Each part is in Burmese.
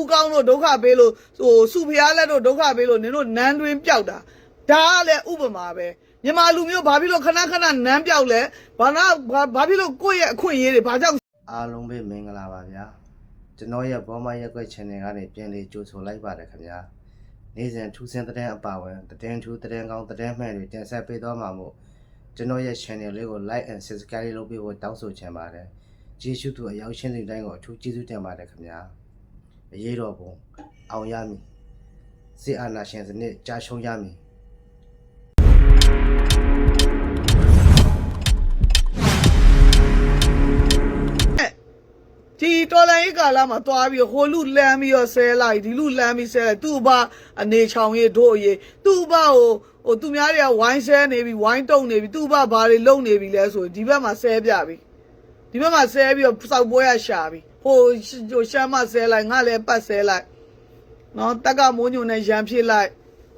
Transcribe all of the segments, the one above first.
ဦးကောင်းတို့ဒုက္ခပေးလို့ဟိုစုဖျားလက်တို့ဒုက္ခပေးလို့နင်တို့နန်းတွင်းပျောက်တာဒါကလည်းဥပမာပဲမြန်မာလူမျိုးဘာဖြစ်လို့ခဏခဏနန်းပျောက်လဲဘာနာဘာဘာဖြစ်လို့ကိုယ့်ရဲ့အခွင့်အရေးတွေဘာကြောင့်အားလုံးပဲမင်္ဂလာပါဗျာကျွန်တော်ရဲ့ဘောမရက်ွက် channel ကနေပြန်လေးကြိုဆိုလိုက်ပါတယ်ခင်ဗျာနေ့စဉ်ထူးဆန်းတဲ့အပါဝင်သတင်းထူးသတင်းကောင်းသတင်းမှန်တွေတင်ဆက်ပေးသွားမှာမို့ကျွန်တော်ရဲ့ channel လေးကို like and subscribe လုပ်ပေးဖို့တောင်းဆိုချင်ပါတယ်ကျေးဇူးတူအရောက်ရှင်းတဲ့တိုင်းကိုအထူးကျေးဇူးတင်ပါတယ်ခင်ဗျာ အရေးတော်ပုံအောင်ရမည်စစ်အာဏာရှင်စနစ်ကြာရှုံးရမည်ဒီတော်လိုင်းရေးကာလမှာသွားပြီးတော့ဟိုလူလမ်းပြီးတော့ဆဲလိုက်ဒီလူလမ်းပြီးဆဲလိုက်သူ့ဘာအနေချောင်ရေးတို့အရေးသူ့ဘာကိုဟိုသူများတွေကဝိုင်းဆဲနေပြီဝိုင်းတုံနေပြီသူ့ဘာဘာတွေလုံနေပြီလဲဆိုရင်ဒီဘက်မှာဆဲပြပြီဒီဘက်မှာဆဲပြီးတော့စောက်ပွဲရရှာပြီ ဟိုဟိုရှမ်းမဆဲလိုက်ငါလည်းပတ်ဆဲလိုက်နော်တက်ကမိုးညုံနဲ့ရန်ဖြစ်လိုက်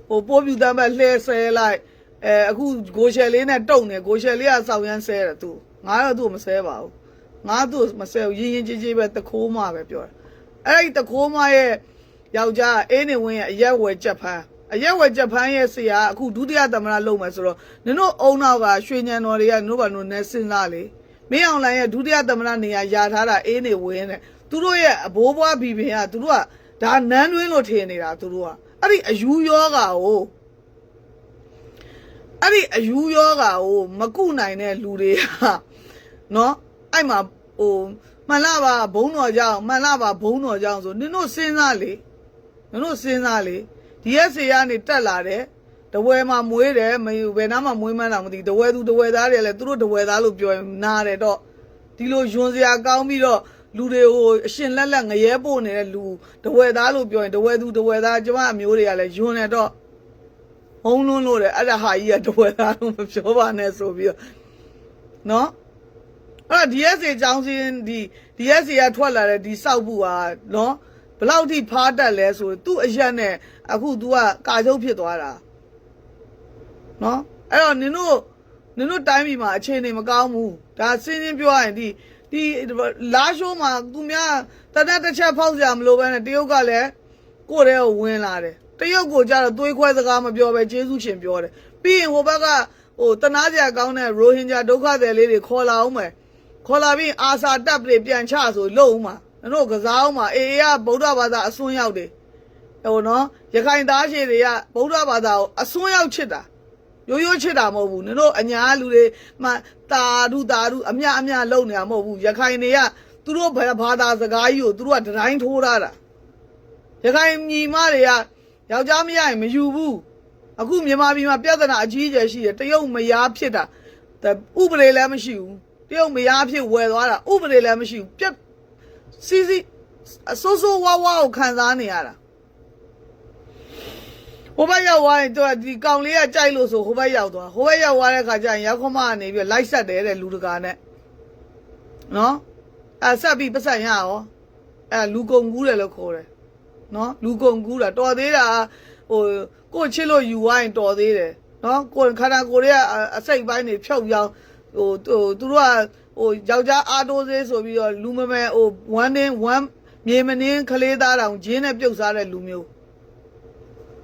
ဟိုပိုးပြူတမ်းဘက်လှဲဆဲလိုက်အဲအခုဂိုရှယ်လေးနဲ့တုံနေဂိုရှယ်လေးကစောက်ရမ်းဆဲတယ်သူငါတော့သူ့ကိုမဆဲပါဘူးငါတို့မဆဲဘူးရင်းရင်းကြီးကြီးပဲတခိုးမပဲပြောတာအဲ့ဒီတခိုးမရဲ့ယောက်ျားအင်းနေဝင်းရဲ့အရက်ဝယ်ချက်ဖန်းအရက်ဝယ်ချက်ဖန်းရဲ့ဆရာအခုဒုတိယသမ္မတလုပ်မယ်ဆိုတော့နင်တို့အုံနောက်ကရွှေညံတော်တွေကနင်တို့ဘာလို့နဲစဉ်းစားလေ မင်းအောင်လိုင်းရဲ့ဒုတိယသမ္မတနေရာယာထားတာအင်းနေဝင်းတဲ့သူတို့ရဲ့အဘိုးဘွားဘီဘင်ကသူတို့ကဒါနန်းတွင်းလို့ထင်နေတာသူတို့ကအဲ့ဒီအယူယောဂါကိုအဲ့ဒီအယူယောဂါကိုမကုနိုင်တဲ့လူတွေကနော်အဲ့မှာဟိုမှန်လားပါဘုံတော်ကြောင်မှန်လားပါဘုံတော်ကြောင်ဆိုနင်တို့စဉ်းစားလေနင်တို့စဉ်းစားလေဒီရက်စီကနေတက်လာတယ် တဝဲမှာမွေးတယ်မယူဘယ်နားမှာမွေးမှန်းတော့မသိဘူးတဝဲသူတဝဲသားတွေလည်းသူတို့တဝဲသားလို့ပြောရင်နားတယ်တော့ဒီလိုယွန်စရာကောင်းပြီးတော့လူတွေကိုအရှင်လက်လက်ငရဲပို့နေတဲ့လူတဝဲသားလို့ပြောရင်တဝဲသူတဝဲသားကျမအမျိုးတွေကလည်းယွန်နေတော့ဟုံးလွန်းလို့တယ်အဲ့ဒါဟာကြီးကတဝဲသားလို့မပြောပါနဲ့ဆိုပြီးတော့နော်အဲ့တော့ DSA ចောင်းစင်းဒီ DSA ကထွက်လာတဲ့ဒီစောက်ဘူးဟာနော်ဘယ်လောက်ထိဖားတက်လဲဆိုသူ့အရက်နဲ့အခု तू ကကာချုပ်ဖြစ်သွားတာ နော်အဲ့တော့နင်တို့နင်တို့တိုင်းပြည်မှာအခြေအနေမကောင်းဘူးဒါစင်းစင်းပြောရရင်ဒီဒီလာရှိုးမှာသူများတသက်တစ်ချက်ဖောက်ကြမလို့ပဲနဲ့တရုတ်ကလည်းကိုယ့်တဲ့ကိုဝင်လာတယ်တရုတ်ကိုကြတော့သွေးခွဲစကားမပြောပဲကျေးဇူးရှင်ပြောတယ်ပြီးရင်ဟိုဘက်ကဟိုတနာစရာကောင်းတဲ့ရိုဟင်ဂျာဒုက္ခသည်လေးတွေခေါ်လာအောင်မယ်ခေါ်လာပြီးအာစာတပ်တွေပြန်ချဆိုလုံဦးမှာတို့ကစားအောင်မှာအေအေကဗုဒ္ဓဘာသာအစွန်းရောက်တယ်ဟိုနော်ရခိုင်သားရှည်တွေကဗုဒ္ဓဘာသာကိုအစွန်းရောက်ချစ်တာ ရိုးရိုးချစ်တာမဟုတ်ဘူးနင်တို့အညာလူတွေမှတာဓုတာဓုအမြအမြလုံနေတာမဟုတ်ဘူးရခိုင်တွေကသူတို့ဘာသာစကားကြီးကိုသူတို့ကဒတိုင်းထိုးထားတာရခိုင်ညီမတွေကယောက်ျားမရရင်မယူဘူးအခုမြန်မာပြည်မှာပြဿနာအကြီးအကျယ်ရှိတယ်တရုတ်မယားဖြစ်တာဥပဒေလည်းမရှိဘူးတရုတ်မယားဖြစ်ဝယ်သွားတာဥပဒေလည်းမရှိဘူးပြက်စီစီအဆိုးဆိုးဝါးဝါးကိုခံစားနေရတာဟို ဘက်ရောက်သွားရင်သူကဒီကောင်လေးကကြိုက်လို့ဆိုဟိုဘက်ရောက်သွားဟိုဘက်ရောက်သွားတဲ့ခါကျရင်ရောက်ခမကနေပြီးလိုက်ဆက်တယ်တဲ့လူတကာနဲ့နော်အဲဆက်ပြီးပတ်ဆက်ရရောအဲလူကုန်ကူးတယ်လို့ခေါ်တယ်နော်လူကုန်ကူးတာတော်သေးတာဟိုကိုချစ်လို့ယူဝိုင်းတော်သေးတယ်နော်ကိုခန္ဓာကိုယ်ရဲ့အစိတ်ပိုင်းတွေဖြုတ်ရောင်းဟိုဟိုသူတို့ကဟိုယောက်ျားအားတိုးသေးဆိုပြီးတော့လူမမဲဟိုဝမ်းတင်းဝမ်းမြေမနှင်းကလေးသားတောင်ဂျင်းနဲ့ပြုတ်စားတဲ့လူမျိုး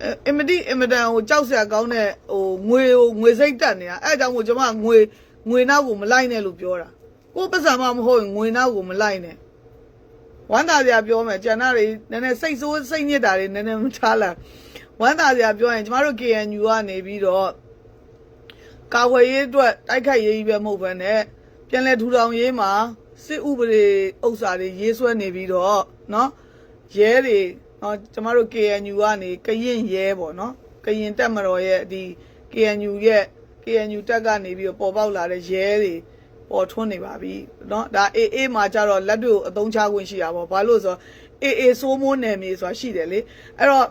အဲအင်မတီအင်မတန်ဟိုကြောက်စရာကောင်းတဲ့ဟိုငွေဟိုငွေစိတ်တက်နေတာအဲအကြောင့်မို့ကျွန်မငွေငွေနောက်ကိုမလိုက်နဲ့လို့ပြောတာကိုယ်ပတ်စံမမဟုတ်ရင်ငွေနောက်ကိုမလိုက်နဲ့ဝမ်းသာစရာပြောမယ်ကျန်တာတွေနည်းနည်းစိတ်ဆိုးစိတ်ညစ်တာတွေနည်းနည်းမထားလာဝမ်းသာစရာပြောရင်ကျမတို့ KNU ကနေပြီးတော့ ကာဝယ်ရေးအတွက်တိုက်ခိုက်ရေးကြီးပဲမဟုတ်ဘဲနဲ့ပြန်လဲထူထောင်ရေးမှာစစ်ဥပဒေဥစ္စာတွေရေးဆွဲနေပြီးတော့เนาะရဲတွေ เนาะကျမတို့ KNU ကနေကရင်ရဲပေါ့เนาะကရင်တက်မတော်ရဲ့ဒီ KNU ရဲ့ KNU တက်ကနေပြီးတော့ပေါ်ပေါက်လာတဲ့ရဲတွေပေါ်ထွန်းနေပါပြီเนาะဒါ AA မှာကြတော့လက်တွေကိုအသုံးချခွင့်ရှိတာပေါ့ဘာလို့ဆိုတော့ AA စိုးမိုးနယ်မြေဆိုတာရှိတယ်လေအဲ့တော့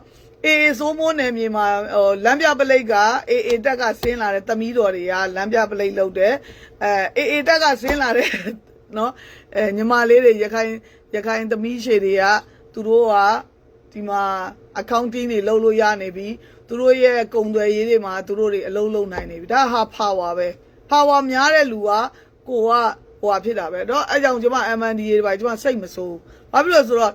အေအေစိုးမိုးနယ်မြေမှာဟိုလမ်းပြပလိတ်ကအေအေတက်ကဆင်းလာတဲ့သမီးတော်တွေကလမ်းပြပလိတ်လုပ်တယ်အဲအေအေတက်ကဆင်းလာတဲ့နော်အဲညီမလေးတွေရခိုင်ရခိုင်သမီးရှည်တွေကသူတို့က ဒီမှာ accounting တွေလုပ်လို့ရနေပြီသူတို့ရဲ့ကုန်သွယ်ရေးတွေမှာသူတို့တွေအလုံးလုံးနိုင်နေပြီဒါဟာ power ပဲ power များတဲ့လူကကိုကဟိုဟာဖြစ်တာပဲတော့အဲကြောင့်ကျွန်မ MNDA တွေပါကျွန်မစိတ်မစိုးဘာဖြစ်လို့ဆိုတော့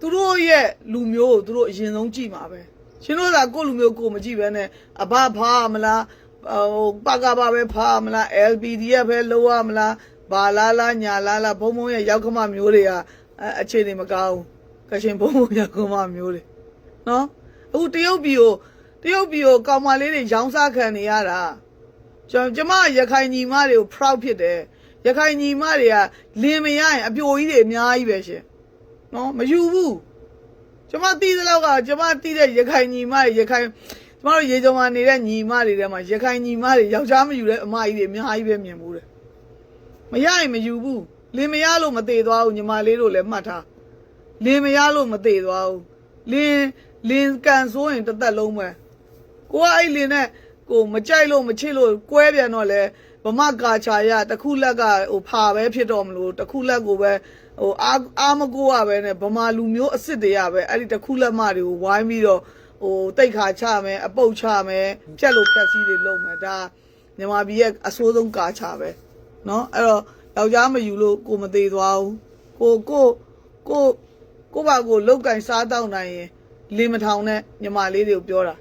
သူတို့ရဲ့လူမျိုးကိုသူတို့အရင်ဆုံးကြည့်မှာပဲရှင်တို့ကကိုလူမျိုးကိုမကြည့်ပဲနဲ့အဘဖားမလားဟိုပကပါပဲဖားမလား LPDF ပဲလောရမလားဘာလာလာညာလာလာဘုံဘုံရဲ့ရောက်ခမမျိုးတွေကအခြေအနေမကောင်းဘူး ကရှင်ဘုံဘုံရောက်ခမမျိုးတွေနော်အခုတရုတ်ပြည်ကိုတရုတ်ပြည်ကိုကောင်မလေးတွေရောင်းစားခံနေရတာကျွန်တော်ကျမရခိုင်ညီမတွေကို proud ဖြစ်တယ်ရခိုင်ညီမတွေကလင်မရရင်အပြိုကြီးတွေအများကြီးပဲရှင်နော်မယူဘူးကျမတီးသလောက်ကကျမတီးတဲ့ရခိုင်ညီမတွေရခိုင်ကျမတို့ရေကြုံမှာနေတဲ့ညီမတွေထဲမှာရခိုင်ညီမတွေယောက်ျားမယူတဲ့အမကြီးတွေအများကြီးပဲမြင်မှုတယ်မရရင်မယူဘူးလင်မရလို့မသေးသွားဘူးညီမလေးတို့လည်းမှတ်ထား လင်မရလို့မသေးသွားဘူးလင်လင်ကန်ဆိုးရင်တစ်သက်လုံးပဲ ကိုကအဲ့လင်းနဲ့ကိုမကြိုက်လို့မချစ်လို့ကွဲပြန်တော့လဲဗမကာချာရတစ်ခုလက်ကဟိုဖာပဲဖြစ်တော့မလို့တစ်ခုလက်ကိုပဲဟိုအာအာမကိုရပဲနဲ့ဗမာလူမျိုးအစ်စ်တွေရပဲအဲ့ဒီတစ်ခုလက်မတွေကိုဝိုင်းပြီးတော့ဟိုတိတ်ခါချမယ်အပုတ်ချမယ်ဖြက်လို့ဖြက်စီးတွေလုပ်မယ်ဒါမြန်မာပြည်ရဲ့အဆိုးဆုံးကာချာပဲเนาะအဲ့တော့ယောက်ျားမယူလို့ကိုမသေးသွားဘူးကိုကိုကို ကိုဘာကိုလောက်ကင်စားတောက်နိုင်ရင်လင်းမထောင်နဲ့ညီမလေးတွေကိုပြောတာ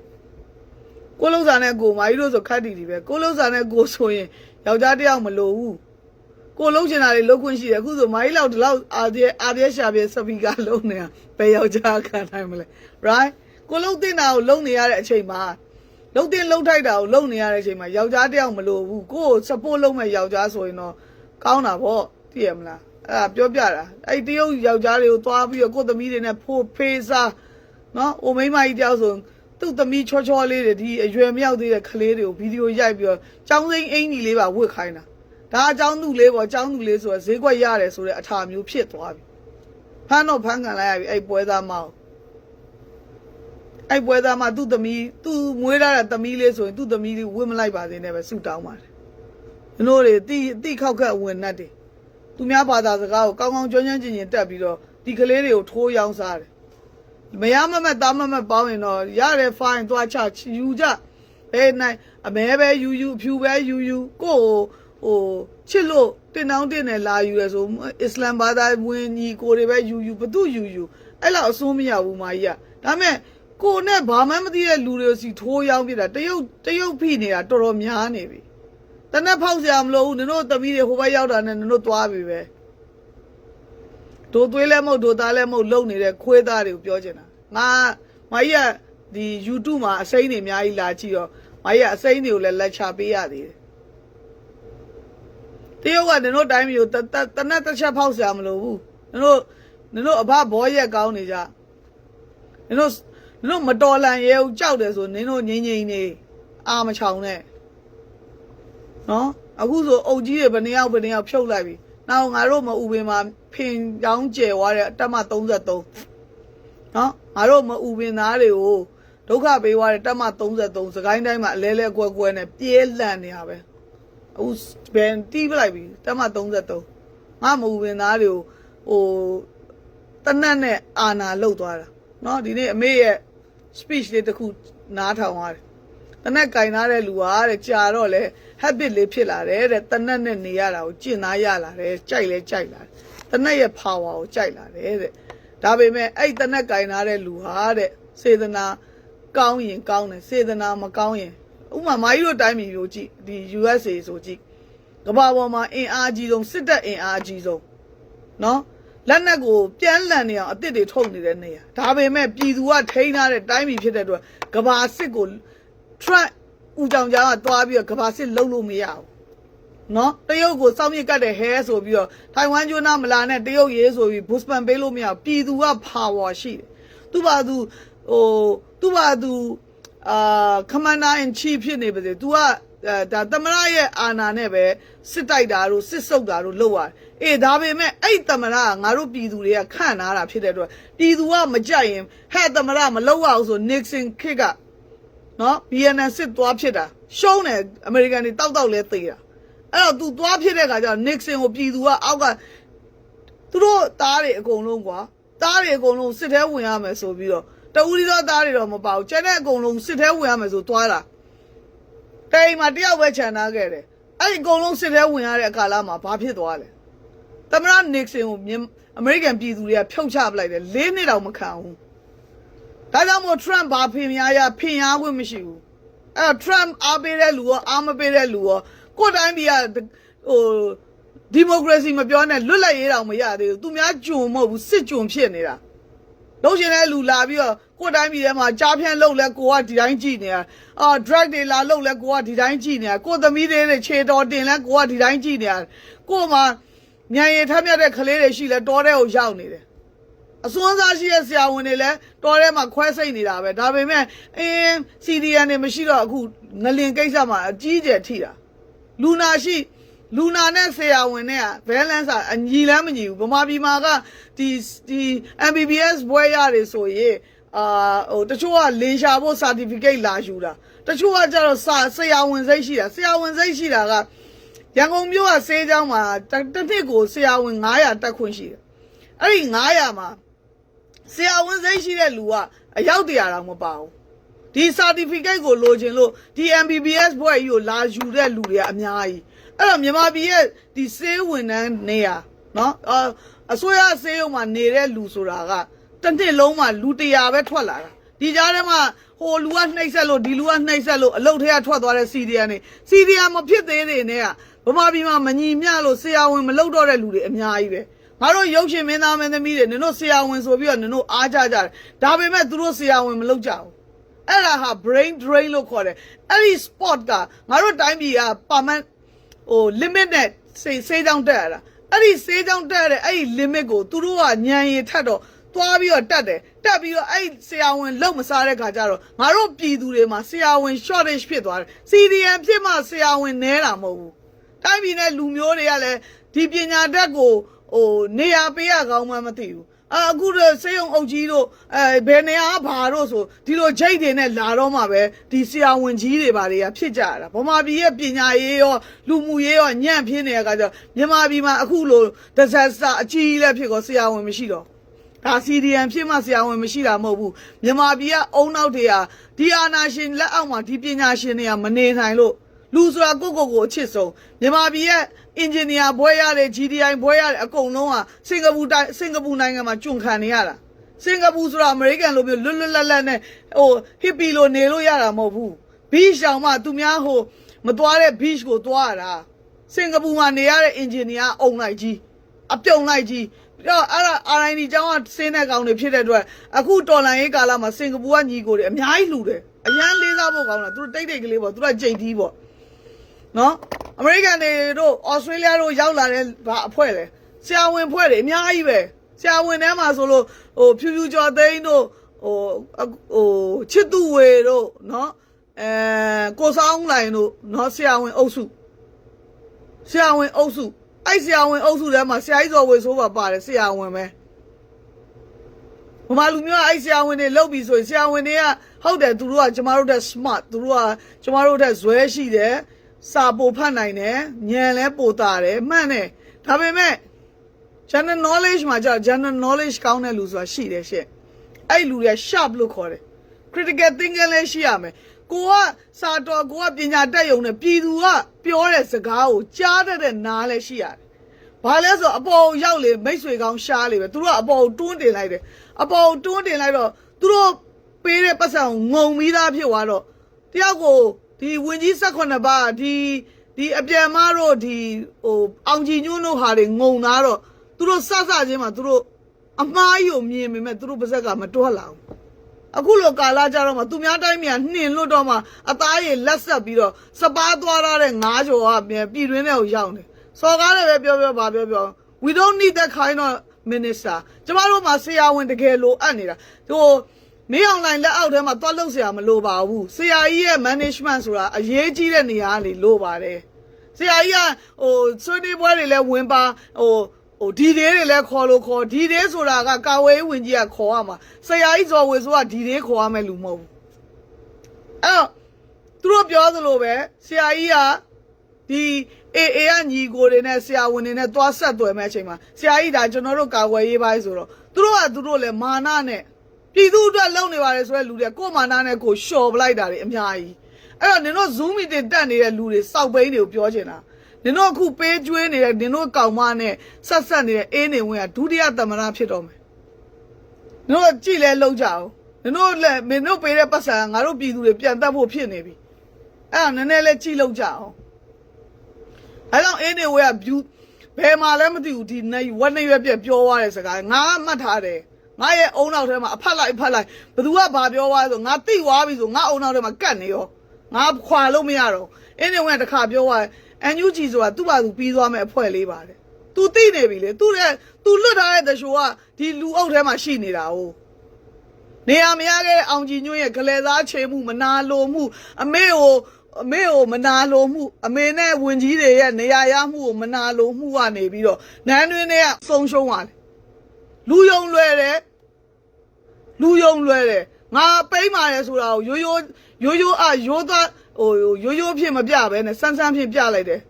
ကိုလုံးစာနဲ့ကိုမာကြီးတို့ဆိုခတ်တီတီပဲကိုလုံးစာနဲ့ကိုဆိုရင်ယောက်ျားတစ်ယောက်မလိုဘူးကိုလုံးချင်တာတွေလုံးခွင့်ရှိတယ်အခုဆိုမာကြီးလောက်ဒီလောက်အာဒီအာဒီရှာပြစပီကာလုံးနေတာဘယ်ယောက်ျားခံနိုင်မလဲ right ကိုလုံးတင်တာကိုလုံးနေရတဲ့အချိန်မှာလုံးတင်လုံးထိုက်တာကိုလုံးနေရတဲ့အချိန်မှာယောက်ျားတစ်ယောက်မလိုဘူးကိုကို support လုပ်မဲ့ယောက်ျားဆိုရင်တော့ကောင်းတာပေါ့သိရမလား အဲ့ဒါပြောပြတာအဲ့တရုတ်ယောက်ျားတွေကိုသွားပြီးတော့ကိုယ့်သမီးတွေနဲ့ဖိုးဖေးစားနော်အိုမိန်းမကြီးတယောက်ဆိုသူ့သမီးချောချောလေးတွေဒီအရွယ်မရောက်သေးတဲ့ကလေးတွေကိုဗီဒီယိုရိုက်ပြီးတော့ចောင်းစိမ်းအင်ကြီးလေးပါဝတ်ခိုင်းတာဒါအကြောင်းသူလေးပေါ့ចောင်းသူလေးဆိုတော့ဈေးကွက်ရတယ်ဆိုတဲ့အထာမျိုးဖြစ်သွားပြီဖမ်းတော့ဖမ်းခံလိုက်ရပြီအဲ့ပွဲသားမအောင်အဲ့ပွဲသားမသူ့သမီးသူ့မွေးထားတဲ့သမီးလေးဆိုရင်သူ့သမီးလေးဝတ်မလိုက်ပါသေးနဲ့ပဲဆူတောင်းပါတယ်ကျွန်တော်တွေတိတိခောက်ခက်ဝင်နှက်တယ် သူများဘာသာစကားကိုကောင်းကောင်းကျွမ်းကျွမ်းကျင်ကျင်တက်ပြီးတော့ဒီကလေးတွေကိုထိုးရောင်းစားတယ်မရမမက်သားမမက်ပေါင်းရင်တော့ရတယ် fine သွားချယူကြဘယ်နိုင်အမဲပဲယူယူအဖြူပဲယူယူကိုယ့်ကိုဟိုချစ်လို့တင်တောင်းတင်တယ်လာယူရဆိုအစ္စလမ်ဘာသာဝင်ညီကိုတွေပဲယူယူဘသူယူယူအဲ့လောက်အစိုးမရဘူးမာကြီးကဒါမဲ့ကိုနဲ့ဘာမှမသိတဲ့လူတွေစီထိုးရောင်းပြတာတရုတ်တရုတ်ဖိနေတာတော်တော်များနေပြီ တနက်ဖောက်စရာမလိုဘူးနင်တို့သမီးတွေဟိုဘက်ရောက်တာနဲ့နင်တို့သွားပြီပဲဒိုသွေးလဲမဟုတ်ဒိုသားလဲမဟုတ်လုံနေတဲ့ခွေးသားတွေကိုပြောချင်တာငါမကြီးကဒီ YouTube မှာအစိမ်းတွေအများကြီးလာကြည့်တော့မကြီးကအစိမ်းတွေကိုလည်းလက်ချပေးရသေးတယ်တရုတ်ကနင်တို့တိုင်းမျိုးတတတနက်တစ်ချက်ဖောက်စရာမလိုဘူးနင်တို့နင်တို့အဘဘောရက်ကောင်းနေကြနင်တို့နင်တို့မတော်လန်ရဲဘူးကြောက်တယ်ဆိုနင်တို့ငိမ့်ငိမ့်နေအာမချောင်နဲ့ နော်အခုဆိုအုပ်ကြီးတွေဘယ်နှယောက်ဘယ်နှယောက်ဖြုတ်လိုက်ပြီနောက်ငါတို့မဥပင်မှာဖင်ကြောင်းကျဲသွားတဲ့အတက်မ33နော်ငါတို့မဥပင်သားတွေကိုဒုက္ခပေးသွားတဲ့တက်မ33စကိုင်းတိုင်းမှာအလဲလဲကွက်ကွက်နဲ့ပြေးလန့်နေရပဲအခုဘယ်တီးပလိုက်ပြီတက်မ33ငါမဥပင်သားတွေကိုဟိုတနတ်နဲ့အာနာလုတ်သွားတာနော်ဒီနေ့အမေရဲ့ speech လေးတစ်ခုနားထောင်ရတယ် တနက်ကင်ထားတဲ့လူဟာတဲ့ကြာတော့လေ habit လေးဖြစ်လာတယ်တဲ့တနက်နဲ့နေရတာကိုကျင့်သားရလာတယ်ကြိုက်လဲကြိုက်လာတယ်တနက်ရဲ့ power ကိုကြိုက်လာတယ်တဲ့ဒါပေမဲ့အဲ့တနက်ကင်ထားတဲ့လူဟာတဲ့စေတနာကောင်းရင်ကောင်းတယ်စေတနာမကောင်းရင်ဥပမာမာကြီးတို့တိုင်းပြည်မျိုးကြည့်ဒီ USA ဆိုကြည့်ကမ္ဘာပေါ်မှာအင်အားကြီးဆုံးစစ်တပ်အင်အားကြီးဆုံးနော်လက်နက်ကိုပြန်လန်နေအောင်အစ်စ်တွေထုတ်နေတဲ့နေရာဒါပေမဲ့ပြည်သူကထိန်းထားတဲ့တိုင်းပြည်ဖြစ်တဲ့အတွက်ကဘာစစ်ကို track ဦးကြောင်ကြားကသွားပြီးတော့ကဘာစစ်လုံးလို့မရဘူးနော်တရုတ်ကိုစောင့်မြစ်ကတ်တဲ့ဟဲဆိုပြီးတော့ထိုင်ဝမ်ကျွန်းသားမလာနဲ့တရုတ်ရေးဆိုပြီးဘူစပန်ပေးလို့မရဘူးပြည်သူက power ရှိတယ်သူပါသူဟိုသူပါသူအာ commander in chief ဖြစ်နေပါစေ तू ကအဲဒါသမရရဲ့အာဏာနဲ့ပဲစစ်တိုက်တာတို့စစ်ဆုပ်တာတို့လုပ်ရတယ်အေးဒါပေမဲ့အဲ့သမရကငါတို့ပြည်သူတွေကခန့်နာတာဖြစ်တဲ့အတွက်ပြည်သူကမကြိုက်ရင်ဟဲ့သမရမလုပ်ရအောင်ဆို Nixon ခေတ်က နော် BNN စစ်သွားဖြစ်တာရှုံးတယ်အမေရိကန်တွေတောက်တောက်လဲသေးတာအဲ့တော့ तू သွားဖြစ်တဲ့ခါကျတော့ Nixon ကိုပြည်သူကအောက်ကသူတို့သားတွေအကုန်လုံးကွာသားတွေအကုန်လုံးစစ်ထဲဝင်ရမယ်ဆိုပြီးတော့တဦးဒီတော့သားတွေတော့မပါဘူးကျန်တဲ့အကုန်လုံးစစ်ထဲဝင်ရမယ်ဆိုသွားတာတိမ်မှာတယောက်ပဲခြံထားခဲ့တယ်အဲ့ဒီအကုန်လုံးစစ်ထဲဝင်ရတဲ့အခါလာမှာဘာဖြစ်သွားလဲသမရနစ်ဆင်ကိုမြန်အမေရိကန်ပြည်သူတွေကဖြုတ်ချပလိုက်တယ်၄နှစ်တောင်မခံဘူး ဒါကြောင့်မို့ Trump ဘာဖင်များရဖင်အားခွင့်မရှိဘူးအဲ့တော့ Trump အားပေးတဲ့လူရောအားမပေးတဲ့လူရောကိုယ်တိုင်းပြည်ကဟိုဒီမိုကရေစီမပြောနဲ့လွတ်လပ်ရေးတောင်မရသေးဘူးသူများဂျုံမဟုတ်ဘူးစစ်ဂျုံဖြစ်နေတာလုံးရှင်တဲ့လူလာပြီးတော့ကိုယ်တိုင်းပြည်ထဲမှာကြားဖြန့်လှုပ်လဲကိုကဒီတိုင်းကြည့်နေတာအာ drug တွေလာလှုပ်လဲကိုကဒီတိုင်းကြည့်နေတာကိုသမီးလေးတွေခြေတော်တင်လဲကိုကဒီတိုင်းကြည့်နေတာကို့မှာညံရည်ထက်မြက်တဲ့ကလေးတွေရှိလဲတောထဲကိုရောက်နေတယ် အစွန်းစားရှိတဲ့ဆရာဝန်တွေလည်းတောထဲမှာခွဲစိတ်နေတာပဲဒါပေမဲ့အင်း CDN တွေမရှိတော့အခုငလင်ကိစ္စမှာအကြီးကျယ်ထိတာလူနာရှိလူနာနဲ့ဆရာဝန်နဲ့က balance အညီလမ်းမညီဘူးဗမာပြည်မှာကဒီဒီ MBBS ဘွဲရတယ်ဆိုရင်အာဟိုတချို့ကလေရှာဖို့ certificate လာယူတာတချို့ကကျတော့စာဆရာဝန်စိတ်ရှိတာဆရာဝန်စိတ်ရှိတာကရန်ကုန်မြို့ကဆေးကျောင်းမှာတစ်တစ်နှစ်ကိုဆရာဝန်900တက်ခွင့်ရှိတယ်အဲ့ဒီ900မှာ ဆရာဝန်စိတ်ရှိတဲ့လူကအယောက်တရာတောင်မပါဘူးဒီ certificate ကိုလိုချင်လို့ဒီ MBBS ဘွဲကြီးကိုလာယူတဲ့လူတွေကအများကြီးအဲ့တော့မြန်မာပြည်ရဲ့ဒီဆေးဝန်ထမ်းနေရနော်အာအစိုးရဆေးရုံမှာနေတဲ့လူဆိုတာကတစ်နှစ်လုံးမှာလူတရာပဲထွက်လာတာဒီကြားထဲမှာဟိုလူကနှိပ်ဆက်လို့ဒီလူကနှိပ်ဆက်လို့အလုတ်ထဲကထွက်သွားတဲ့စီဒီယန်နေစီဒီယန်မဖြစ်သေးတဲ့နဲ့ကဗမာပြည်မှာမညီမျှလို့ဆရာဝန်မလုပ်တော့တဲ့လူတွေအများကြီးပဲ ငါတို့ရုပ်ရှင်မင်းသားမင်းသမီးတွေနင်တို့ဆရာဝန်ဆိုပြီးတော့နင်တို့အားကြကြတယ်ဒါပေမဲ့သူတို့ဆရာဝန်မလုပ်ကြဘူးအဲ့ဒါဟာ brain drain လို့ခေါ်တယ်အဲ့ဒီ sport ကငါတို့တိုင်းပြည်ကပါမန်ဟို limit နဲ့စေးစေးကြောင်းတက်ရတာအဲ့ဒီစေးကြောင်းတက်ရတဲ့အဲ့ဒီ limit ကိုသူတို့ကညံရည်ထက်တော့သွားပြီးတော့တက်တယ်တက်ပြီးတော့အဲ့ဒီဆရာဝန်လုံမစားတဲ့ခါကျတော့ငါတို့ပြည်သူတွေမှာဆရာဝန် shortage ဖြစ်သွားတယ် CDM ဖြစ်မှဆရာဝန်နဲတာမဟုတ်ဘူးတိုင်းပြည်နဲ့လူမျိုးတွေကလည်းဒီပညာတတ်ကို ဟိုနေရာပေးရကောင်းမှမသိဘူးအာအခုတော့စေယုံအုပ်ကြီးတို့အဲဘယ်နေရာကဘာတို့ဆိုဒီလိုဂျိတ်တွေနဲ့လာတော့မှပဲဒီဆရာဝန်ကြီးတွေဘာတွေကဖြစ်ကြတာဗမာပြည်ရဲ့ပညာရေးရောလူမှုရေးရောညံ့ဖြစ်နေတဲ့အခါကျတော့မြန်မာပြည်မှာအခုလို disaster အကြီးကြီးလည်းဖြစ်ကောဆရာဝန်မရှိတော့ဒါ CDN ဖြစ်မှဆရာဝန်မရှိတာမဟုတ်ဘူးမြန်မာပြည်ကအုံနောက်တွေကဒီအာနာရှင်လက်အောက်မှာဒီပညာရှင်တွေကမနေနိုင်လို့ လူဆိုတာကိုယ့်ကိုယ်ကိုအချစ်ဆုံးမြန်မာပြည်ရဲ့အင်ဂျင်နီယာဘွဲရတယ် GDI ဘွဲရတယ်အကုန်လုံးကစင်ကာပူတိုင်းစင်ကာပူနိုင်ငံမှာကျွန်ခံနေရတာစင်ကာပူဆိုတာအမေရိကန်လိုမျိုးလွတ်လွတ်လပ်လပ်နဲ့ဟိုဟစ်ပီလိုနေလို့ရတာမဟုတ်ဘူးဘီရှောင်မှသူများဟိုမသွားတဲ့ beach ကိုသွားရတာစင်ကာပူမှာနေရတဲ့အင်ဂျင်နီယာအုံလိုက်ကြီးအပြုံလိုက်ကြီးပြီးတော့အဲ့ဒါ RIND ကျောင်းကဆင်းတဲ့ကောင်တွေဖြစ်တဲ့အတွက်အခုတော်လန်ရေးကာလမှာစင်ကာပူကညီကိုတွေအများကြီးလှူတယ်အရန်လေးစားဖို့ကောင်းတာသူတို့တိတ်တိတ်ကလေးပေါ့သူတို့ကကြိတ်သီးပေါ့ နော်အမေရိကန်တွေတို့ဩစတြေးလျတို့ရောက်လာတဲ့ဗာအဖွဲ့လေဆရာဝန်ဖွဲ့တွေအများကြီးပဲဆရာဝန်ထဲမှာဆိုလို့ဟိုဖြူဖြူကျော်သိန်းတို့ဟိုအဟိုချစ်သူဝေတို့နော်အဲကိုဆောင်လိုင်တို့နော်ဆရာဝန်အုပ်စုဆရာဝန်အုပ်စုအဲ့ဆရာဝန်အုပ်စုထဲမှာဆရာကြီးစော်ဝေဆိုးပါပါတယ်ဆရာဝန်ပဲဘမလူမျိုးကအဲ့ဆရာဝန်တွေလောက်ပြီဆိုရင်ဆရာဝန်တွေကဟုတ်တယ်သူတို့ကကျမတို့တဲ့ smart သူတို့ကကျမတို့တဲ့ဇွဲရှိတယ် စာပိုဖတ်နိုင်တယ်ဉာဏ်လဲပိုတာတယ်မှန်တယ်ဒါပေမဲ့ general knowledge မှာကျတော့ general knowledge ကောင်းတဲ့လူဆိုတာရှိတယ်ရှင့်အဲ့လူတွေက sharp လို့ခေါ်တယ် critical thinking လည်းရှိရမယ်ကိုကစာတော်ကိုကပညာတတ်ရုံနဲ့ပြည်သူကပြောတဲ့စကားကိုကြားတတ်တဲ့နားလည်းရှိရတယ်ဘာလဲဆိုအပေါ်ကိုရောက်လေမိတ်ဆွေကောင်းရှားလေပဲသူတို့ကအပေါ်ကိုတွန်းတင်လိုက်တယ်အပေါ်ကိုတွန်းတင်လိုက်တော့သူတို့ပေးတဲ့ပတ်စံကိုငုံပြီးသားဖြစ်သွားတော့တယောက်ကို ဒီဝင်ကြီး18ပါးဒီဒီအပြန်မတို့ဒီဟိုအောင်ကြည်ညွန်းတို့ဟာတွေငုံသားတော့သူတို့စစချင်းမှာသူတို့အမားကြီးကိုမြင်ပေမဲ့သူတို့ပါဇက်ကမတွက်လာဘူးအခုလိုကာလာကြတော့မှသူများတိုင်းမြန်နှင်လွတ်တော့မှအသားရည်လက်ဆက်ပြီးတော့စပားသွားရတဲ့ငါးကြော်ကမြန်ပြည်တွင်းထဲကိုရောက်နေစော်ကားလည်းပဲပြောပြောပါပြောပြော we don't need that kind of minister ကျမတို့မှာဆရာဝန်တကယ်လိုအပ်နေတာဟို မင်းအောင်လိုင်းလက်အောက်ထဲမှာသွားလို့ဆရာမလိုပါဘူးဆရာကြီးရဲ့ management ဆိုတာအရေးကြီးတဲ့နေရာကနေလိုပါတယ်ဆရာကြီးကဟိုဆွေးနွေးပွဲတွေလည်းဝင်ပါဟိုဟိုဒီသေးတွေလည်းခေါ်လို့ခေါ်ဒီသေးဆိုတာကကာဝေးဝင်ကြီးကခေါ်ရမှာဆရာကြီးဇော်ဝေဆိုကဒီသေးခေါ်ရမယ်လူမဟုတ်ဘူးအဲ့တော့သူတို့ပြောသလိုပဲဆရာကြီးကဒီအေအေကညီကိုတွေနဲ့ဆရာဝန်တွေနဲ့သွားဆက်သွယ်မဲ့အချိန်မှာဆရာကြီးဒါကျွန်တော်တို့ကာဝေးရေးပိုင်းဆိုတော့သူတို့ကသူတို့လည်းမာနနဲ့ ပြည်သူအတွက်လုံနေပါတယ်ဆိုတဲ့လူတွေကိုယ်မာနနဲ့ကိုလျှော်ပလိုက်တာတွေအများကြီးအဲ့တော့နင်တို့ Zoom meeting တက်နေတဲ့လူတွေစောက်ဘိန်းတွေကိုပြောချင်တာနနင်တို့အခုပေးကျွေးနေတဲ့နင်တို့ကောင်မနဲ့ဆက်ဆက်နေတဲ့အေးနေဝင်ကဒုတိယသမဏဖြစ်တော့မယ်နင်တို့ကြည့်လဲလုံးကြအောင်နင်တို့လည်းမင်းတို့ပေးတဲ့ပတ်စံကငါတို့ပြည်သူတွေပြန်တတ်ဖို့ဖြစ်နေပြီအဲ့ဒါနည်းနည်းလေးကြည့်လုံးကြအောင်အဲ့တော့အေးနေဝင်က view ဘယ်မှာလဲမသိဘူးဒီနေဝက်နေရွက်ပြက်ပြောသွားတဲ့စကားငါကမှတ်ထားတယ် ငါရဲ့အုံနောက်ထဲမှာအဖက်လိုက်အဖက်လိုက်ဘသူကဘာပြောသွားလဲဆိုငါတိသွားပြီဆိုငါအုံနောက်ထဲမှာကတ်နေရောငါခွာလို့မရတော့အင်းနေဝင်တခါပြောသွားတယ်အန်ယူဂျီဆိုတာသူ့ဘာသူပြီးသွားမဲ့အဖွဲ့လေးပါတယ်သူသိနေပြီလေသူတဲ့သူလွတ်ထားတဲ့တရှိုးကဒီလူအုပ်ထဲမှာရှိနေတာ哦နေရာမရခဲ့တဲ့အောင်ကြည်ညွန့်ရဲ့ဂလဲသားချေမှုမနာလိုမှုအမေကိုအမေကိုမနာလိုမှုအမေနဲ့ဝင်ကြီးတွေရဲ့နေရာရမှုကိုမနာလိုမှုကနေပြီးတော့နန်းတွင်းတွေကဆုံရှုံသွားတယ် လူယုံလွယ်တယ်လူယုံလွယ်တယ်ငါပိမ့်ပါတယ်ဆိုတာကိုရိုးရိုးရိုးရိုးအရိုးသားဟိုရိုးရိုးဖြစ်မပြပဲနဲ့စမ်းစမ်းဖြစ်ပြလိုက်တယ်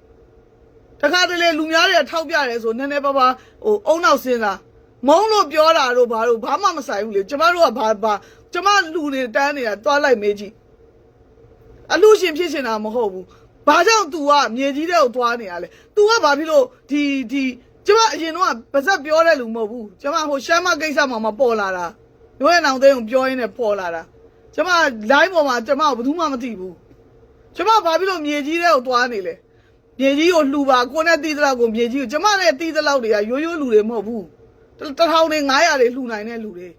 တခါတလေလူများတွေကထောက်ပြတယ်ဆိုနည်းနည်းပါးပါဟိုအုံနောက်စင်းစားမုံလို့ပြောတာတို့ဘာလို့ဘာမှမဆိုင်ဘူးလေကျမတို့ကဘာဘာကျမလူတွေတန်းနေတာတွားလိုက်မေးကြည့်အလူရှင်ဖြစ်နေတာမဟုတ်ဘူးဘာကြောင့် तू ကမြေကြီးတဲ့ကိုတွားနေရလဲ तू ကဘာဖြစ်လို့ဒီဒီ ကျမအရင်တော့ပါဇက်ပြောတဲ့လူမဟုတ်ဘူးကျမဟိုရှမ်းမကိစ္စမှာမပေါ်လာတာရိုးရနောင်သိန်းကိုပြောရင်းနဲ့ပေါ်လာတာကျမ line ပေါ်မှာကျမဘယ်သူမှမသိဘူးကျမဘာဖြစ်လို့မြေကြီးတဲ့ကိုတွားနေလဲမြေကြီးကိုလှူပါကိုနဲ့တီးသလောက်ကိုမြေကြီးကိုကျမနဲ့တီးသလောက်တွေကရိုးရိုးလူတွေမဟုတ်ဘူးတစ်တစ်ထောင်နဲ့900တွေလှူနိုင်တဲ့လူတွေ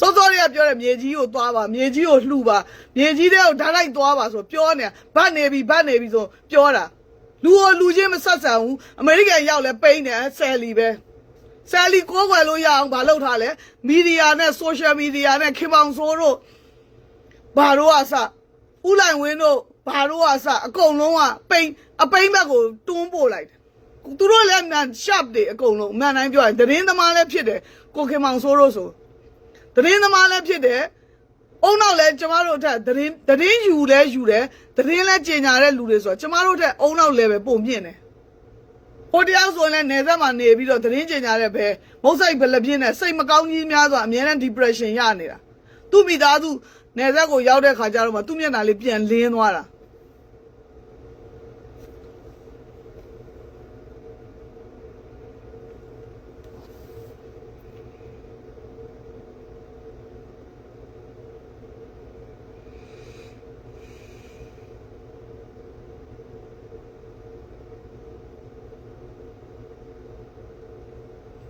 စောစောတွေကပြောတယ်မြေကြီးကိုသွားပါမြေကြီးကိုလှူပါမြေကြီးတွေကိုဓာတ်လိုက်သွားပါဆိုပြောနေတာဗတ်နေပြီဗတ်နေပြီဆိုပြောတာ လူကိုလူချင်းမဆက်ဆံဘူးအမေရိကန်ရောက်လဲပိန်းတယ်ဆယ်လီပဲဆယ်လီကိုးကွယ်လို့ရအောင်မလုပ်ထားလဲမီဒီယာနဲ့ဆိုရှယ်မီဒီယာနဲ့ခင်ပေါင်ဆိုးတို့ဘာတို့အစဥလိုက်ဝင်းတို့ဘာတို့အစအကုန်လုံးကပိန်အပိန်ဘက်ကိုတွန်းပို့လိုက်တယ်သူတို့လည်းမြန် sharp တွေအကုန်လုံးအမှန်တိုင်းပြောရင်သတင်းသမားလည်းဖြစ်တယ်ကိုခင်မောင်ဆိုးတို့ဆိုသတင်းသမားလည်းဖြစ်တယ် အုံနောက်လည်းကျမတို့အထက်သတင်းသတင်းယူလည်းယူတယ်သတင်းလည်းကြေညာတဲ့လူတွေဆိုတော့ကျမတို့အထက်အုံနောက် level ပုံမြင့်တယ်ဟိုတရားဆိုရင်လည်းနေသက်မှာနေပြီးတော့သတင်းကြေညာတဲ့ဘဲမုတ်ဆိုင်ဘလပြင်းနဲ့စိတ်မကောင်းကြီးများစွာအများနဲ့ depression ရနေတာသူ့မိသားစုနေသက်ကိုရောက်တဲ့ခါကျတော့မှသူ့မျက်နှာလေးပြန်လင်းသွားတာ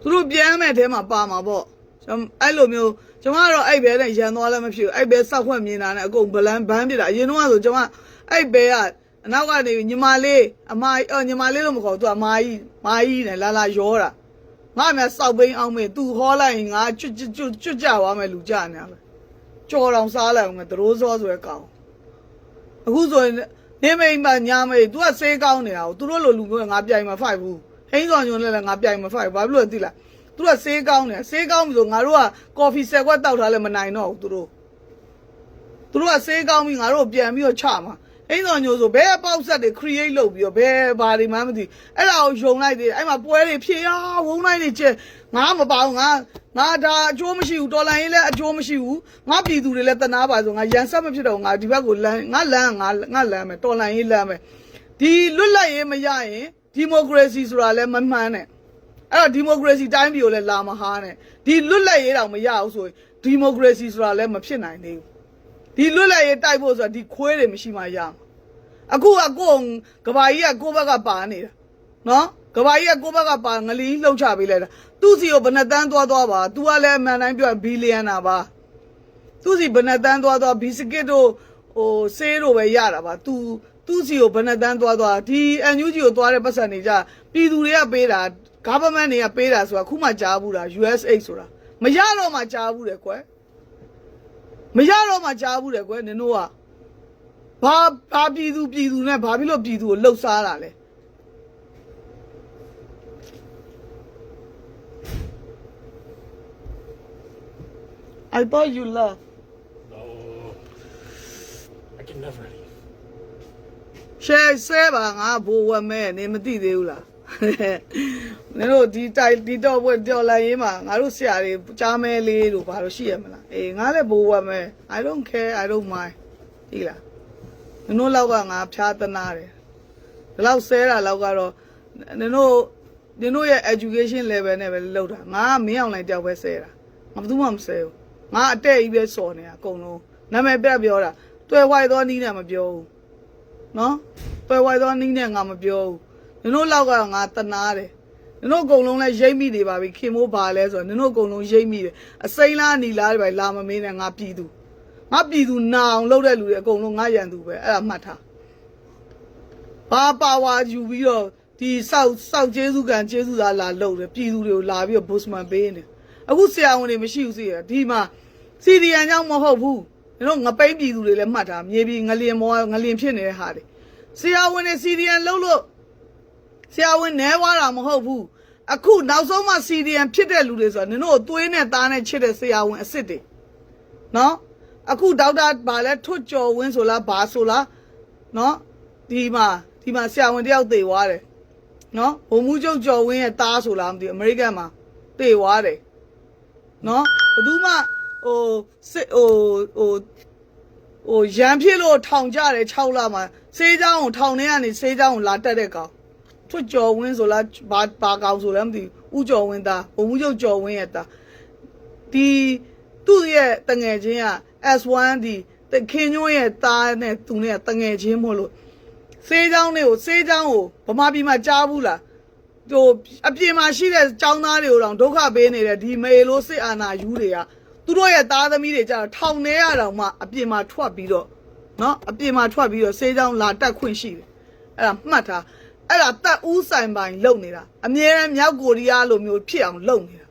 သူတို့ပြန်မဲ့အဲမှာပါမှာပေါ့ကျွန်တော်အဲ့လိုမျိုးကျွန်မကတော့အဲ့ဘဲနဲ့ရန်သွားလည်းမဖြစ်ဘူးအဲ့ဘဲစောက်ခွက်မြင်တာနဲ့အကုန်ဗလန်ဘန်းပြတာအရင်တော့ဆိုကျွန်မအဲ့ဘဲကအနောက်ကနေညီမလေးအမကြီးအော်ညီမလေးလို့မခေါ်သူကအမကြီးမာကြီးနဲ့လာလာရောတာငါမြစောက်ဘိန်းအောင်မေသူဟောလိုက်ရင်ငါကျွတ်ကျွတ်ကျွတ်ကျွတ်ကြသွားမယ်လူကြနေပဲကြော်တော်စားလိုက်အောင်မယ်သရိုးစောဆိုရကောင်အခုဆိုရင်နေမိန်မညာမေ तू ကစေးကောင်းနေတာကိုသူတို့လိုလူမျိုးကငါပြိုင်မှာဖိုက်ဘူး ဟိန်းစော်ညွန်းလည်းလည်းငါပြိုင်မှာဖိုက်ဘာဖြစ်လို့လဲသိလားသူကဆေးကောင်းတယ်ဆေးကောင်းပြီဆိုငါတို့ကကော်ဖီဆယ်ခွက်တောက်ထားလဲမနိုင်တော့ဘူးသူတို့သူတို့ကဆေးကောင်းပြီငါတို့ပြန်ပြီးတော့ချမှာအိမ်တော်ညိုဆိုဘဲပေါက်ဆက်တွေ create လုပ်ပြီးတော့ဘဲဘာတွေမှမသိအဲ့ဒါကိုယုံလိုက်တယ်အဲ့မှာပွဲတွေဖြေရဝုန်းလိုက်နေကျငါမပါဘူးငါငါဒါအကျိုးမရှိဘူးတော်လိုင်းရေးလည်းအကျိုးမရှိဘူးငါပြည်သူတွေလည်းတနာပါဆိုငါရန်ဆက်မဖြစ်တော့ငါဒီဘက်ကိုလမ်းငါလမ်းငါငါလမ်းမယ်တော်လိုင်းရေးလမ်းမယ်ဒီလွတ်လပ်ရေးမရရင် ဒီမိုကရေစီဆိုတာလည်းမမှန်နဲ့အဲ့တော့ဒီမိုကရေစီတိုင်းပြည်ကိုလည်းလာမဟာနဲ့ဒီလွတ်လပ်ရေးတောင်မရဘူးဆိုရင်ဒီမိုကရေစီဆိုတာလည်းမဖြစ်နိုင်သေးဘူးဒီလွတ်လပ်ရေးတိုက်ဖို့ဆိုတာဒီခွေးတွေမရှိမှရမှာအခုကကိုယ်ကဘာကြီးကကိုယ့်ဘက်ကပါနေတာနော်ကဘာကြီးကကိုယ့်ဘက်ကပါငလီလှုပ်ချပေးလိုက်တာသူ့စီကိုဘယ်နှတန်းသွားသွားပါ तू ကလည်းအမှန်တိုင်းပြောဘီလီယံနာပါသူ့စီဘယ်နှတန်းသွားသွားဘီစကစ်တို့ဟိုဆေးတို့ပဲရတာပါ तू သူ့စီကိုဘယ်နှတန်းသွားသွားဒီ NUG ကိုသွားတဲ့ပတ်စံတွေကြပြည်သူတွေကပေးတာ government တွေကပေးတာဆိုတာခုမှကြားဘူးလား USA ဆိုတာမရတော့မှကြားဘူးတယ်ကွယ်မရတော့မှကြားဘူးတယ်ကွယ်နင်တို့ကဘာဘာပြည်သူပြည်သူနဲ့ဘာဖြစ်လို့ပြည်သူကိုလှုပ်ရှားတာလဲ I thought you love No. I can never leave. Share ဆဲပါငါဘိုးဝမဲနေမသိသေးဘူးလားနင်တို့ဒီတိုက်ဒီတော့ဘွက်တော်လိုက်ရေးမှာငါတို့ဆရာတွေကြားမဲလေးတို့ဘာလို့ရှိရမလားအေးငါလည်းဘိုးဝမဲ I don't care I don't mind ဒီလားနင်တို့လောက်ကငါဖျားတနာတယ်ဒီလောက်ဆဲတာလောက်ကတော့နင်တို့နင်တို့ရဲ့ education level နဲ့ပဲလောက်တာငါကမင်းအောင်လိုက်တယောက်ပဲဆဲတာငါဘာမှမဆဲဘူးငါအတက်ကြီးပဲစော်နေတာအကုန်လုံးနာမည်ပြတ်ပြောတာတွေ့ဝိုက်သောနီးနဲ့မပြောဘူး နော်တွေ့ဝိုက်သောနီးနဲ့ငါမပြောဘူးနင်တို့လောက်ကတော့ငါတနာတယ်နင်တို့အကုန်လုံးလဲရိပ်မိနေပါပြီခင်မိုးပါလဲဆိုတော့နင်တို့အကုန်လုံးရိပ်မိတယ်အစိမ့်လားနီလားတွေပဲလာမမင်းနဲ့ငါပြည်သူငါပြည်သူနာအောင်လုပ်တဲ့လူတွေအကုန်လုံးငါရန်သူပဲအဲ့ဒါမှတ်ထားဘာပါဝါယူပြီးတော့ဒီစောက်စောက်ကျေးဇူးကံကျေးဇူးသားလာလုပ်တယ်ပြည်သူတွေကိုလာပြီးတော့ဘုစမန်ပေးနေအခုဆရာဝန်တွေမရှိဘူးစီရဒီမှာစီဒီယန်ကြောင့်မဟုတ်ဘူး ကျွန်တော်ငပိန်းပြည်သူတွေလည်းမှတ်တာမြေပြည်ငလျင်မောငလျင်ဖြစ်နေတဲ့ဟာတွေဆရာဝန်တွေစီဒီယန်လုပ်လို့ဆရာဝန်နဲွားတာမဟုတ်ဘူးအခုနောက်ဆုံးမှစီဒီယန်ဖြစ်တဲ့လူတွေဆိုတာနင်တို့သွေးနဲ့သားနဲ့ချစ်တဲ့ဆရာဝန်အစ်စ်တွေနော်အခုဒေါက်တာဗာလဲထွတ်ကျော်ဝင်းဆိုလားဘာဆိုလားနော်ဒီမှာဒီမှာဆရာဝန်တယောက်သေသွားတယ်နော်ဘုံမှုချုပ်ကျော်ဝင်းရဲ့တားဆိုလားမသိဘူးအမေရိကန်မှာသေသွားတယ်နော်ဘယ်သူမှ ဟိုစစ်ဟိုဟိုဟိုရန်ဖြစ်လို့ထောင်ကြတယ်6လမှာစေးเจ้าကိုထောင်ထဲကနေစေးเจ้าကိုလာတက်တဲ့ကောင်ထွတ်ကျော်ဝင်းဆိုလားဘာဘာကောင်ဆိုလည်းမသိဘူးဥကျော်ဝင်းသားဘုံမှုချုပ်ကျော်ဝင်းရဲ့တာဒီသူ့ရဲ့တငယ်ချင်းက S1 ဒီတခင်ညိုးရဲ့သားနဲ့သူနဲ့တငယ်ချင်းမို့လို့စေးเจ้าတွေကိုစေးเจ้าကိုဗမာပြည်မှာကြားဘူးလားဟိုအပြင်မှာရှိတဲ့ចောင်းသားတွေကိုတော့ဒုက္ခပေးနေတဲ့ဒီမေလို့စစ်အာဏာယူတွေက သူတို့ရဲ့သားသမီးတွေကြတော့ထောင်ထဲရတော့မှအပြင်မှာထွက်ပြီးတော့နော်အပြင်မှာထွက်ပြီးတော့ဆေးကြောင်လာတက်ခွင့်ရှိတယ်အဲ့ဒါမှတ်ထားအဲ့ဒါတက်ဦးဆိုင်ပိုင် လုပ်နေတာအမြဲတမ်းမြောက်ကိုရီးယားလိုမျိုးဖြစ်အောင်လုပ်နေတာ